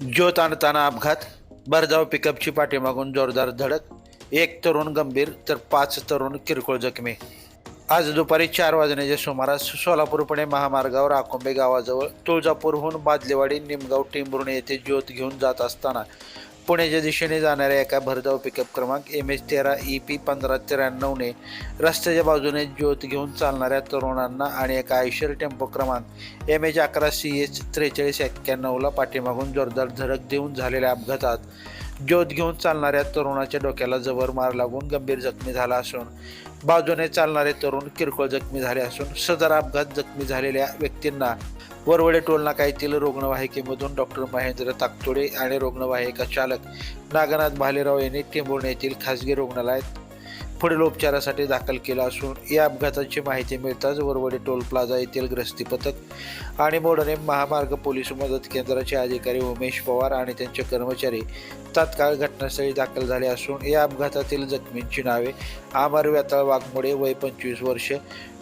ज्योत आणताना अपघात भरधाव पिकअपची पाठीमागून जोरदार धडक एक तरुण गंभीर तर पाच तरुण किरकोळ जखमी. आज दुपारी चार वाजण्याच्या सुमारास सोलापूर पुणे महामार्गावर आकुंबे गावाजवळ तुळजापूरहून बादलेवाडी निमगाव टेंभुर्णी येथे ज्योत घेऊन जात असताना पुण्याच्या दिशेने जाणाऱ्या एका भरधाव पिकअप क्रमांक एम एच तेरा ई पी पंधरा त्र्याण्णवने रस्त्याच्या बाजूने ज्योत घेऊन चालणाऱ्या तरुणांना आणि एका आयशर टेम्पो क्रमांक एम एच अकरा सी एच त्रेचाळीस एक्क्याण्णवला पाठीमागून जोरदार धडक देऊन झालेल्या अपघातात ज्योत घेऊन चालणाऱ्या तरुणाच्या डोक्याला जबर मार लागून गंभीर जखमी झाला असून बाजूने चालणारे तरुण किरकोळ जखमी झाले असून सदर अपघात जखमी झालेल्या व्यक्तींना वरवडे टोलनाका येथील रुग्णवाहिकेमधून डॉक्टर महेंद्र ताकतोडे आणि रुग्णवाहिका चालक नागनाथ भालेराव यांनी टेंभुर्णे येथील खासगी रुग्णालयात पुढील उपचारासाठी दाखल केला असून या अपघाताची माहिती मिळताच वरवडे टोल प्लाझा येथील ग्रस्ती पथक आणि मोडणे महामार्ग पोलीस मदत केंद्राचे अधिकारी उमेश पवार आणि त्यांचे कर्मचारी तात्काळ घटनास्थळी दाखल झाले असून या अपघातातील जखमींची नावे आमर व्यताळ वाघमोडे वय पंचवीस वर्ष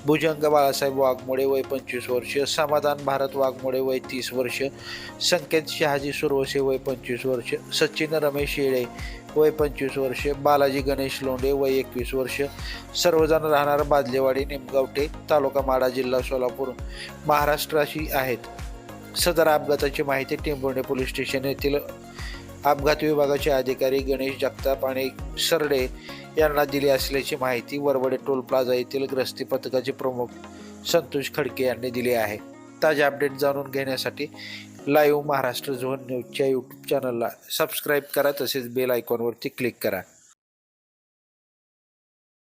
भुजंग बाळासाहेब वाघमोडे वय पंचवीस वर्ष समाधान भारत वाघमोडे वय तीस वर्ष संकेत शहाजी सुरवसे वय पंचवीस वर्ष सचिन रमेश येळे वय पंचवीस वर्ष बालाजी गणेश लोंढे वय एकवीस वर्ष सर्वजण राहणार बादलेवाडी निमगावटे तालुका माडा जिल्हा सोलापूर महाराष्ट्राशी आहेत. सदर अपघाताची माहिती टेंभुर्णी पोलीस स्टेशन येथील अपघात विभागाचे अधिकारी गणेश जगताप आणि सरडे यांना दिली असल्याची माहिती वरवडे टोल प्लाझा येथील ग्रस्ती पथकाचे प्रमुख संतोष खडके यांनी दिली आहे. ताजे अपडेट जाणून घेण्यासाठी लाईव्ह महाराष्ट्र झोन न्यूजच्या यूट्यूब चॅनलला सबस्क्राईब करा तसेच बेल आयकॉनवरती क्लिक करा.